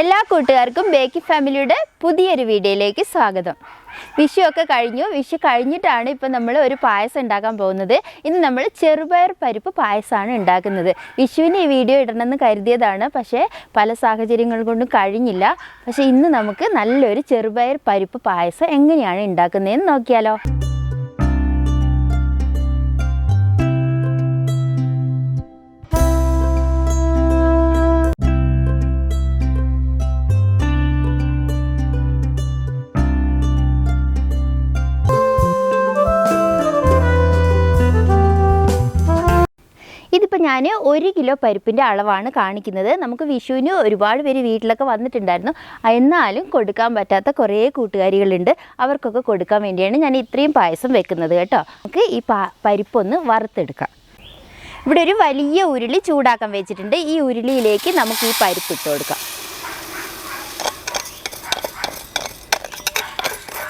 എല്ലാ കൂട്ടുകാർക്കും ബേക്കി ഫാമിലിയുടെ പുതിയൊരു വീഡിയോയിലേക്ക് സ്വാഗതം. വിഷു ഒക്കെ കഴിഞ്ഞു. വിഷു കഴിഞ്ഞിട്ടാണ് ഇപ്പം നമ്മൾ ഒരു പായസം ഉണ്ടാക്കാൻ പോകുന്നത്. ഇന്ന് നമ്മൾ ചെറുപയർ പരിപ്പ് പായസമാണ് ഉണ്ടാക്കുന്നത്. വിഷുവിന് ഈ വീഡിയോ ഇടണമെന്ന് കരുതിയതാണ്. പക്ഷേ പല സാഹചര്യങ്ങൾ കൊണ്ടും കഴിഞ്ഞില്ല. പക്ഷേ ഇന്ന് നമുക്ക് നല്ലൊരു ചെറുപയർ പരിപ്പ് പായസം എങ്ങനെയാണ് ഉണ്ടാക്കുന്നതെന്ന് നോക്കിയാലോ. ഞാൻ ഒരു കിലോ പരിപ്പിന്റെ അളവാണ് കാണിക്കുന്നത്. നമുക്ക് വിഷുവിന് ഒരുപാട് പേര് വീട്ടിലൊക്കെ വന്നിട്ടുണ്ടായിരുന്നു. എന്നാലും കൊടുക്കാൻ പറ്റാത്ത കുറേ കൂട്ടുകാരികളുണ്ട്. അവർക്കൊക്കെ കൊടുക്കാൻ വേണ്ടിയാണ് ഞാൻ ഇത്രയും പായസം വെക്കുന്നത് കേട്ടോ. നമുക്ക് ഈ പരിപ്പൊന്ന് വറുത്തെടുക്കാം. ഇവിടെ ഒരു വലിയ ഉരുളി ചൂടാക്കാൻ വെച്ചിട്ടുണ്ട്. ഈ ഉരുളിയിലേക്ക് നമുക്ക് ഈ പരിപ്പ് ഇട്ട് കൊടുക്കാം.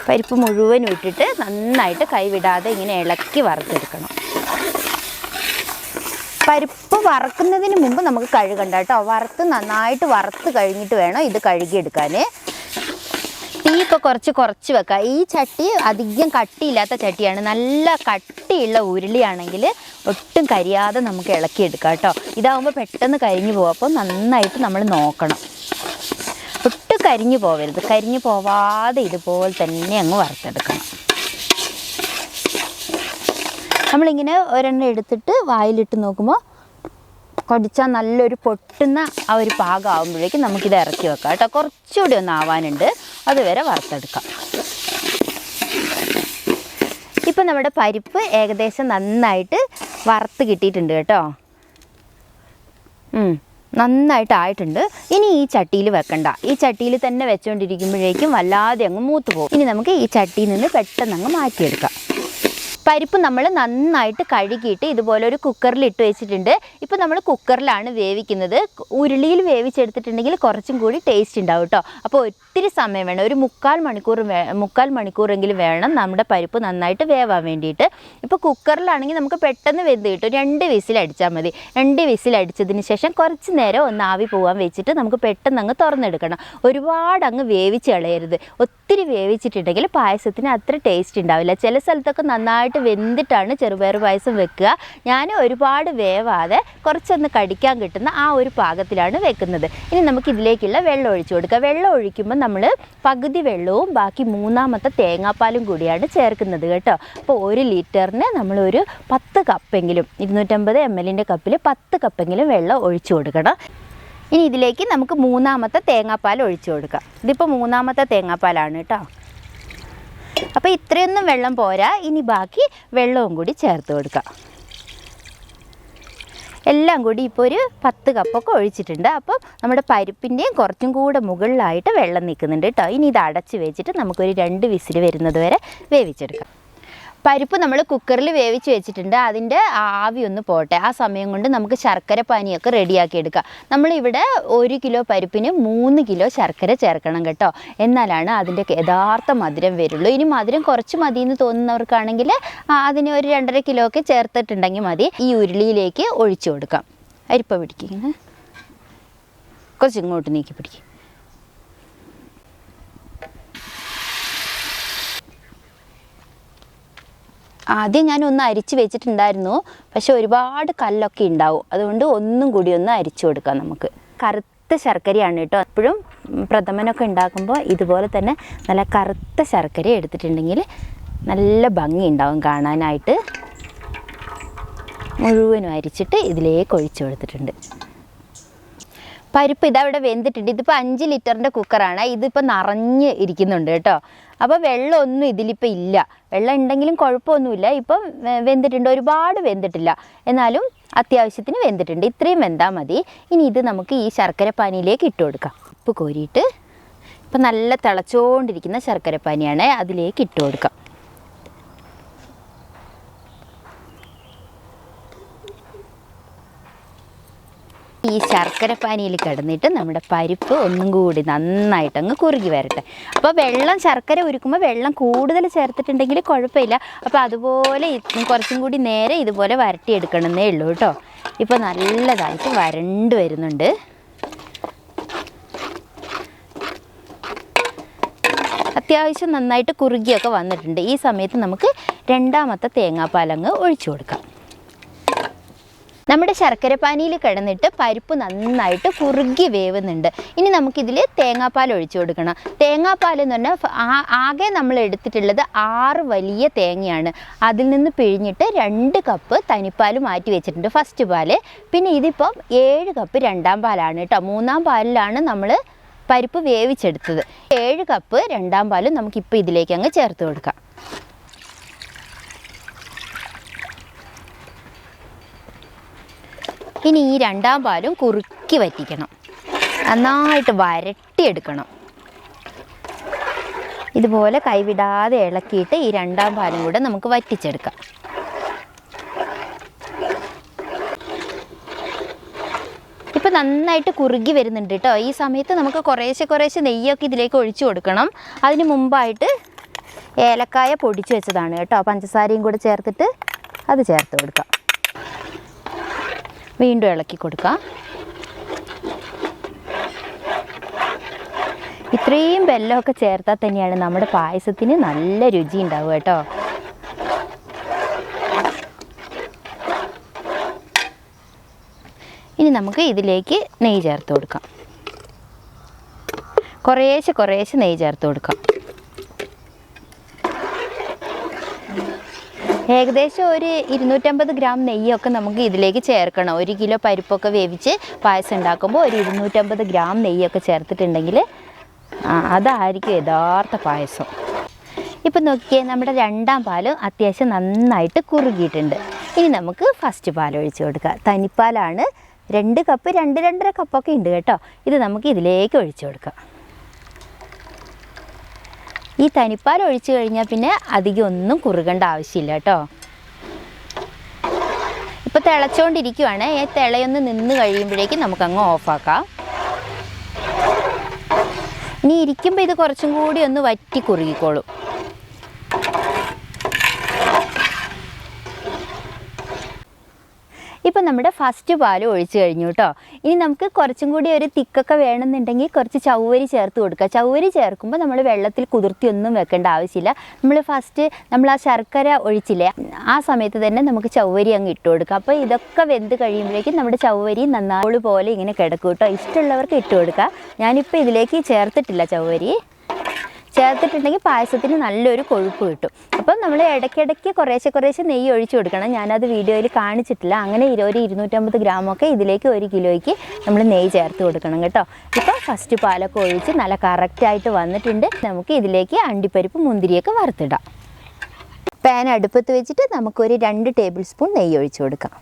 പരിപ്പ് മുഴുവനും ഇട്ടിട്ട് നന്നായിട്ട് കൈവിടാതെ ഇങ്ങനെ ഇളക്കി വറുത്തെടുക്കണം. പരിപ്പ് വറക്കുന്നതിന് മുമ്പ് നമുക്ക് കഴുകണ്ട കേട്ടോ. വറുത്ത് നന്നായിട്ട് വറുത്ത് കഴിഞ്ഞിട്ട് വേണം ഇത് കഴുകിയെടുക്കാൻ തീ ഇപ്പോൾ കുറച്ച് കുറച്ച് വെക്കുക ഈ ചട്ടി അധികം കട്ടിയില്ലാത്ത ചട്ടിയാണ്. നല്ല കട്ടിയുള്ള ഉരുളിയാണെങ്കിൽ ഒട്ടും കരിയാതെ നമുക്ക് ഇളക്കിയെടുക്കാം കേട്ടോ. ഇതാകുമ്പോൾ പെട്ടെന്ന് കരിഞ്ഞു പോകും. അപ്പോൾ നന്നായിട്ട് നമ്മൾ നോക്കണം. ഒട്ടും കരിഞ്ഞു പോവരുത്. കരിഞ്ഞു പോവാതെ ഇതുപോലെ തന്നെ അങ്ങ് വറുത്തെടുക്കണം. നമ്മളിങ്ങനെ ഒരെണ്ണം എടുത്തിട്ട് വായിലിട്ട് നോക്കുമ്പോൾ കടിച്ചാൽ നല്ലൊരു പൊട്ടുന്ന ആ ഒരു പാകം ആകുമ്പോഴേക്കും നമുക്കിത് ഇറക്കി വെക്കാം കേട്ടോ. കുറച്ചുകൂടി ഒന്ന് ആവാനുണ്ട്. അതുവരെ വറുത്തെടുക്കാം. ഇപ്പം നമ്മുടെ പരിപ്പ് ഏകദേശം നന്നായിട്ട് വറുത്ത് കിട്ടിയിട്ടുണ്ട് കേട്ടോ. നന്നായിട്ട് ആയിട്ടുണ്ട്. ഇനി ഈ ചട്ടിയിൽ വെക്കണ്ട. ഈ ചട്ടിയിൽ തന്നെ വെച്ചുകൊണ്ടിരിക്കുമ്പോഴേക്കും വല്ലാതെ അങ്ങ് മൂത്ത് പോകും. ഇനി നമുക്ക് ഈ ചട്ടിയിൽ നിന്ന് പെട്ടെന്ന് അങ്ങ് മാറ്റിയെടുക്കാം. പരിപ്പ് നമ്മൾ നന്നായിട്ട് കഴുകിയിട്ട് ഇതുപോലെ ഒരു കുക്കറിൽ ഇട്ട് വെച്ചിട്ടുണ്ട്. ഇപ്പോൾ നമ്മൾ കുക്കറിലാണ് വേവിക്കുന്നത്. ഉരുളിയിൽ വേവിച്ചെടുത്തിട്ടുണ്ടെങ്കിൽ കുറച്ചും കൂടി ടേസ്റ്റ് ഉണ്ടാവും കേട്ടോ അപ്പോൾ ഒത്തിരി സമയം വേണം. ഒരു മുക്കാൽ മണിക്കൂർ മുക്കാൽ മണിക്കൂറെങ്കിലും വേണം നമ്മുടെ പരിപ്പ് നന്നായിട്ട് വേവാൻ വേണ്ടിയിട്ട്. ഇപ്പോൾ കുക്കറിലാണെങ്കിൽ നമുക്ക് പെട്ടെന്ന് വെന്ത് കിട്ടും. രണ്ട് വിസിൽ അടിച്ചാൽ മതി. രണ്ട് വിസിൽ അടിച്ചതിന് ശേഷം കുറച്ച് നേരം ഒന്ന് ആവി പോകാൻ വെച്ചിട്ട് നമുക്ക് പെട്ടെന്ന് അങ്ങ് തുറന്നെടുക്കണം. ഒരുപാട് അങ്ങ് വേവിച്ച് കളയരുത്. ഒത്തിരി വേവിച്ചിട്ടുണ്ടെങ്കിൽ പായസത്തിന് അത്ര ടേസ്റ്റ് ഉണ്ടാവില്ല. ചില സ്ഥലത്തൊക്കെ നന്നായിട്ട് വെന്തിട്ടാണ് ചെറുപയർ പായസം വെക്കുക. ഞാൻ ഒരുപാട് വേവാതെ കുറച്ചൊന്ന് കടിക്കാൻ കിട്ടുന്ന ആ ഒരു പാകത്തിലാണ് വെക്കുന്നത്. ഇനി നമുക്ക് ഇതിലേക്കുള്ള വെള്ളം ഒഴിച്ചു കൊടുക്കുക വെള്ളം ഒഴിക്കുമ്പോൾ നമ്മൾ പകുതി വെള്ളവും ബാക്കി മൂന്നാമത്തെ തേങ്ങാപ്പാലും കൂടിയാണ് ചേർക്കുന്നത് കേട്ടോ. അപ്പോൾ ഒരു ലിറ്ററിന് നമ്മളൊരു പത്ത് കപ്പെങ്കിലും ഇരുന്നൂറ്റമ്പത് എം എല്ലിന്റെ കപ്പിൽ പത്ത് കപ്പെങ്കിലും വെള്ളം ഒഴിച്ചു കൊടുക്കണം. ഇനി ഇതിലേക്ക് നമുക്ക് മൂന്നാമത്തെ തേങ്ങാപ്പാൽ ഒഴിച്ചു കൊടുക്കാം. ഇതിപ്പോൾ മൂന്നാമത്തെ തേങ്ങാപ്പാലാണ് കേട്ടോ. അപ്പോൾ ഇത്രയൊന്നും വെള്ളം പോരാ. ഇനി ബാക്കി വെള്ളവും കൂടി ചേർത്ത് കൊടുക്കാം. എല്ലാം കൂടി ഇപ്പോൾ ഒരു പത്ത് കപ്പൊക്കെ ഒഴിച്ചിട്ടുണ്ട്. അപ്പം നമ്മുടെ പരിപ്പിന്റെയും കുറച്ചും കൂടെ മുകളിലായിട്ട് വെള്ളം നിൽക്കുന്നുണ്ട് കേട്ടോ. ഇനി ഇത് അടച്ച് വെച്ചിട്ട് നമുക്കൊരു രണ്ട് വിസിൽ വരുന്നത് വരെ വേവിച്ചെടുക്കാം. പരിപ്പ് നമ്മൾ കുക്കറിൽ വേവിച്ച് വെച്ചിട്ടുണ്ട്. അതിന്റെ ആവി ഒന്ന് പോട്ടെ. ആ സമയം കൊണ്ട് നമുക്ക് ശർക്കര പാനിയൊക്കെ റെഡിയാക്കി എടുക്കാം. നമ്മളിവിടെ ഒരു കിലോ പരിപ്പിന് മൂന്ന് കിലോ ശർക്കര ചേർക്കണം കേട്ടോ. എന്നാലാണ് അതിന്റെ യഥാർത്ഥ മധുരം വരുള്ളൂ. ഇനി മധുരം കുറച്ച് മതി എന്ന് തോന്നുന്നവർക്കാണെങ്കിൽ അതിന് ഒരു രണ്ടര കിലോ ഒക്കെ ചേർത്തിട്ടുണ്ടെങ്കിൽ മതി. ഈ ഉരുളിയിലേക്ക് ഒഴിച്ചു കൊടുക്കാം. അരിപ്പ പിടിക്കുന്നത് കുറച്ച് ഇങ്ങോട്ട് നീക്കി പിടിക്കും. ആദ്യം ഞാൻ ഒന്ന് അരിച്ച് വെച്ചിട്ടുണ്ടായിരുന്നു. പക്ഷെ ഒരുപാട് കല്ലൊക്കെ ഉണ്ടാവും. അതുകൊണ്ട് ഒന്നും കൂടി ഒന്ന് അരിച്ചു കൊടുക്കാം നമുക്ക്. കറുത്ത ശർക്കരയാണ് കേട്ടോ. എപ്പോഴും പ്രഥമനൊക്കെ ഉണ്ടാക്കുമ്പോൾ ഇതുപോലെ തന്നെ നല്ല കറുത്ത ശർക്കര എടുത്തിട്ടുണ്ടെങ്കിൽ നല്ല ഭംഗി ഉണ്ടാവും കാണാനായിട്ട്. മുഴുവനും അരിച്ചിട്ട് ഇതിലേക്ക് ഒഴിച്ചു കൊടുത്തിട്ടുണ്ട്. പരിപ്പ് ഇതവിടെ വെന്തിട്ടുണ്ട്. ഇതിപ്പോൾ അഞ്ച് ലിറ്ററിന്റെ കുക്കറാണ്. ഇതിപ്പോൾ നിറഞ്ഞ് ഇരിക്കുന്നുണ്ട് കേട്ടോ. അപ്പോൾ വെള്ളമൊന്നും ഇതിലിപ്പോൾ ഇല്ല. വെള്ളം ഉണ്ടെങ്കിലും കുഴപ്പമൊന്നുമില്ല. ഇപ്പം വെന്തിട്ടുണ്ട്. ഒരുപാട് വെന്തിട്ടില്ല. എന്നാലും അത്യാവശ്യത്തിന് വെന്തിട്ടുണ്ട്. ഇത്രയും വെന്താൽ മതി. ഇനി ഇത് നമുക്ക് ഈ ശർക്കര പാനിയിലേക്ക് ഇട്ട് കൊടുക്കാം. ഉപ്പ് കോരിയിട്ട് ഇപ്പം നല്ല തിളച്ചുകൊണ്ടിരിക്കുന്ന ശർക്കര പാനിയാണ്. അതിലേക്ക് ഇട്ട് കൊടുക്കാം. ഈ ശർക്കര പാനിയിൽ കിടന്നിട്ട് നമ്മുടെ പരിപ്പ് ഒന്നും കൂടി നന്നായിട്ട് അങ്ങ് കുറുകി വരട്ടെ. അപ്പോൾ വെള്ളം ശർക്കര ഒരുക്കുമ്പോൾ വെള്ളം കൂടുതൽ ചേർത്തിട്ടുണ്ടെങ്കിൽ കുഴപ്പമില്ല. അപ്പോൾ അതുപോലെ കുറച്ചും കൂടി നേരെ ഇതുപോലെ വരട്ടിയെടുക്കണമെന്നേ ഉള്ളൂ കേട്ടോ. ഇപ്പോൾ നല്ലതായിട്ട് വരണ്ട് വരുന്നുണ്ട്. അത്യാവശ്യം നന്നായിട്ട് കുറുകിയൊക്കെ വന്നിട്ടുണ്ട്. ഈ സമയത്ത് നമുക്ക് രണ്ടാമത്തെ തേങ്ങാപ്പാലങ്ങ് ഒഴിച്ചു കൊടുക്കാം. നമ്മുടെ ശർക്കരപ്പാനിയിൽ കിടന്നിട്ട് പരിപ്പ് നന്നായിട്ട് കുറുകി വേവുന്നുണ്ട്. ഇനി നമുക്കിതിൽ തേങ്ങാപ്പാൽ ഒഴിച്ചു കൊടുക്കണം. തേങ്ങാപ്പാൽ എന്ന് പറഞ്ഞാൽ ആകെ നമ്മൾ എടുത്തിട്ടുള്ളത് ആറ് വലിയ തേങ്ങയാണ്. അതിൽ നിന്ന് പിഴിഞ്ഞിട്ട് രണ്ട് കപ്പ് തനിപ്പാൽ മാറ്റി വെച്ചിട്ടുണ്ട് ഫസ്റ്റ് പാൽ. പിന്നെ ഇതിപ്പം ഏഴ് കപ്പ് രണ്ടാം പാലാണ് കേട്ടോ. മൂന്നാം പാലിലാണ് നമ്മൾ പരിപ്പ് വേവിച്ചെടുത്തത്. ഏഴ് കപ്പ് രണ്ടാം പാലും നമുക്കിപ്പോൾ ഇതിലേക്ക് അങ്ങ് ചേർത്ത് കൊടുക്കാം. ഇനി ഈ രണ്ടാം പാലും കുറുക്കി വറ്റിക്കണം. നന്നായിട്ട് വരട്ടിയെടുക്കണം. ഇതുപോലെ കൈവിടാതെ ഇളക്കിയിട്ട് ഈ രണ്ടാം പാലും കൂടെ നമുക്ക് വറ്റിച്ചെടുക്കാം. ഇപ്പം നന്നായിട്ട് കുറുകി വരുന്നുണ്ട് കേട്ടോ. ഈ സമയത്ത് നമുക്ക് കുറേശ്ശെ കുറേശ്ശെ നെയ്യൊക്കെ ഇതിലേക്ക് ഒഴിച്ചു കൊടുക്കണം. അതിന് മുമ്പായിട്ട് ഏലക്കായ പൊടിച്ചു വെച്ചതാണ് കേട്ടോ. പഞ്ചസാരയും കൂടെ ചേർത്തിട്ട് അത് ചേർത്ത് കൊടുക്കാം. വീണ്ടും ഇളക്കി കൊടുക്കുക. ഇത്രയും വെല്ലമൊക്കെ ചേർത്താൽ തന്നെയാണ് നമ്മുടെ പായസത്തിന് നല്ല രുചി ഉണ്ടാവുക കേട്ടോ. ഇനി നമുക്ക് ഇതിലേക്ക് നെയ്യ് ചേർത്ത് കൊടുക്കാം. കുറേശ്ശെ കുറേശ്ശെ നെയ്യ് ചേർത്ത് കൊടുക്കാം. ഏകദേശം ഒരു ഇരുന്നൂറ്റമ്പത് ഗ്രാം നെയ്യൊക്കെ നമുക്ക് ഇതിലേക്ക് ചേർക്കണം. ഒരു കിലോ പരിപ്പൊക്കെ വേവിച്ച് പായസം ഉണ്ടാക്കുമ്പോൾ ഒരു ഇരുന്നൂറ്റമ്പത് ഗ്രാം നെയ്യൊക്കെ ചേർത്തിട്ടുണ്ടെങ്കിൽ അതായിരിക്കും യഥാർത്ഥ പായസം. ഇപ്പം നോക്കിയേ നമ്മുടെ രണ്ടാം പാലും അത്യാവശ്യം നന്നായിട്ട് കുറുകിയിട്ടുണ്ട്. ഇനി നമുക്ക് ഫസ്റ്റ് പാൽ ഒഴിച്ചു കൊടുക്കുക തനിപ്പാലാണ് രണ്ട് കപ്പ് രണ്ട് രണ്ടര കപ്പൊക്കെ ഉണ്ട് കേട്ടോ. ഇത് നമുക്ക് ഇതിലേക്ക് ഒഴിച്ചു കൊടുക്കാം. ഈ തനിപ്പാൽ ഒഴിച്ചു കഴിഞ്ഞാൽ പിന്നെ അധികം ഒന്നും കുറുകേണ്ട ആവശ്യമില്ല കേട്ടോ. ഇപ്പോൾ തിളച്ചുകൊണ്ടിരിക്കുവാണ് ഈ തിളയൊന്ന് നിന്ന് കഴിയുമ്പോഴേക്കും നമുക്കങ്ങ് ഓഫാക്കാം. ഇനി ഇരിക്കുമ്പോൾ ഇത് കുറച്ചും കൂടി ഒന്ന് വറ്റി കുറുകിക്കോളും. ഇപ്പം നമ്മുടെ ഫസ്റ്റ് പാൽ ഒഴിച്ചു കഴിഞ്ഞു കേട്ടോ ഇനി നമുക്ക് കുറച്ചും കൂടി ഒരു തിക്കൊക്കെ വേണമെന്നുണ്ടെങ്കിൽ കുറച്ച് ചവ്വരി ചേർത്ത് കൊടുക്കുക. ചവ്വരി ചേർക്കുമ്പോൾ നമ്മൾ വെള്ളത്തിൽ കുതിർത്തി ഒന്നും വെക്കേണ്ട ആവശ്യമില്ല. നമ്മൾ ഫസ്റ്റ് നമ്മൾ ആ ശർക്കര ഒഴിച്ചില്ലേ ആ സമയത്ത് തന്നെ നമുക്ക് ചവ്വരി അങ്ങ് ഇട്ട് കൊടുക്കുക. അപ്പോൾ ഇതൊക്കെ വെന്ത് കഴിയുമ്പോഴേക്കും നമ്മുടെ ചവ്വരി നന്നാൾ പോലെ ഇങ്ങനെ കിടക്കും കേട്ടോ ഇഷ്ടമുള്ളവർക്ക് ഇട്ട് കൊടുക്കുക. ഞാനിപ്പോൾ ഇതിലേക്ക് ചേർത്തിട്ടില്ല ചവ്വരി. ചേർത്തിട്ടുണ്ടെങ്കിൽ പായസത്തിന് നല്ലൊരു കൊഴുപ്പ് കിട്ടും. അപ്പം നമ്മൾ ഇടയ്ക്കിടയ്ക്ക് കുറേശ്ശെ കുറേശ്ശെ നെയ്യ് ഒഴിച്ചു കൊടുക്കണം. ഞാനത് വീഡിയോയിൽ കാണിച്ചിട്ടില്ല. അങ്ങനെ ഇരുപത് ഇരുന്നൂറ്റമ്പത് ഗ്രാമൊക്കെ ഇതിലേക്ക് ഒരു കിലോയ്ക്ക് നമ്മൾ നെയ്യ് ചേർത്ത് കൊടുക്കണം കേട്ടോ. ഇപ്പോൾ ഫസ്റ്റ് പാലൊക്കെ ഒഴിച്ച് നല്ല കറക്റ്റായിട്ട് വന്നിട്ടുണ്ട്. നമുക്ക് ഇതിലേക്ക് അണ്ടിപ്പരിപ്പ് മുന്തിരിയൊക്കെ വറുത്തിടാം. പാൻ അടുപ്പത്ത് വെച്ചിട്ട് നമുക്കൊരു രണ്ട് ടേബിൾ സ്പൂൺ നെയ്യ് ഒഴിച്ചു കൊടുക്കാം.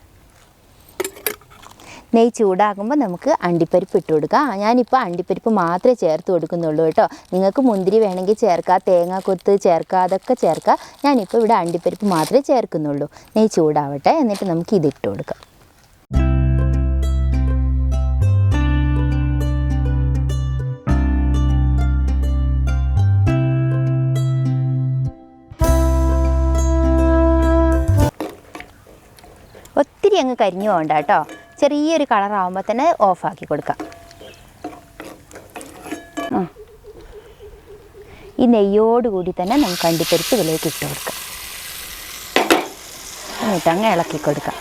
നെയ്യ് ചൂടാകുമ്പോൾ നമുക്ക് അണ്ടിപ്പരിപ്പ് ഇട്ട് കൊടുക്കാം. ഞാനിപ്പോൾ അണ്ടിപ്പരിപ്പ് മാത്രമേ ചേർത്ത് കൊടുക്കുന്നുള്ളൂ കേട്ടോ. നിങ്ങൾക്ക് മുന്തിരി വേണമെങ്കിൽ ചേർക്കാം തേങ്ങ കൊത്ത് ചേർക്കാം അതൊക്കെ ചേർക്കാം. ഞാനിപ്പോൾ ഇവിടെ അണ്ടിപ്പരിപ്പ് മാത്രമേ ചേർക്കുന്നുള്ളൂ. നെയ് ചൂടാവട്ടെ എന്നിട്ട് നമുക്ക് ഇതിട്ട് കൊടുക്കാം. ഒത്തിരി അങ്ങ് കരിഞ്ഞു പോകണ്ട കേട്ടോ. ചെറിയൊരു കളറാവുമ്പോൾ തന്നെ ഓഫാക്കി കൊടുക്കാം. ഈ നെയ്യോടുകൂടി തന്നെ നമുക്ക് അണ്ടിപ്പരിപ്പ് ഇതിലേക്ക് ഇട്ട് കൊടുക്കാം. എന്നിട്ട് അങ്ങ് ഇളക്കി കൊടുക്കാം.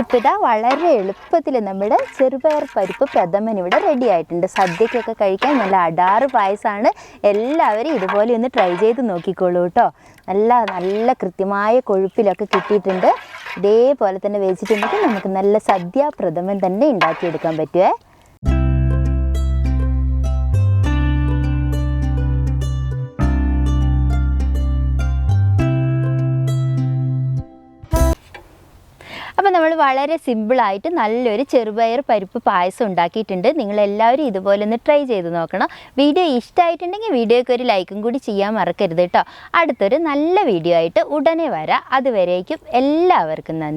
ഇപ്പം ഇതാ വളരെ എളുപ്പത്തിൽ നമ്മുടെ ചെറുപയർ പരിപ്പ് പ്രഥമൻ ഇവിടെ റെഡി ആയിട്ടുണ്ട്. സദ്യക്കൊക്കെ കഴിക്കാൻ നല്ല അടാറ് പായസമാണ് എല്ലാവരും ഇതുപോലെ ഒന്ന് ട്രൈ ചെയ്ത് നോക്കിക്കോളൂ കേട്ടോ. നല്ല നല്ല കൃത്യമായ കൊഴുപ്പിലൊക്കെ കിട്ടിയിട്ടുണ്ട്. ഇതേപോലെ തന്നെ വെച്ചിട്ടുണ്ടെങ്കിൽ നമുക്ക് നല്ല സദ്യ പ്രഥമൻ തന്നെ ഉണ്ടാക്കിയെടുക്കാൻ പറ്റുമേ നമ്മൾ വളരെ സിമ്പിളായിട്ട് നല്ലൊരു ചെറുപയർ പരിപ്പ് പായസം ഉണ്ടാക്കിയിട്ടുണ്ട്. നിങ്ങൾ എല്ലാവരും ഇതുപോലെ ഒന്ന് ട്രൈ ചെയ്ത് നോക്കണം. വീഡിയോ ഇഷ്ടമായിട്ടുണ്ടെങ്കിൽ വീഡിയോയ്ക്ക് ഒരു ലൈക്കും കൂടി ചെയ്യാൻ മറക്കരുത് കേട്ടോ. അടുത്തൊരു നല്ല വീഡിയോ ആയിട്ട് ഉടനെ വരാം. അതുവരേക്കും എല്ലാവർക്കും നന്ദി.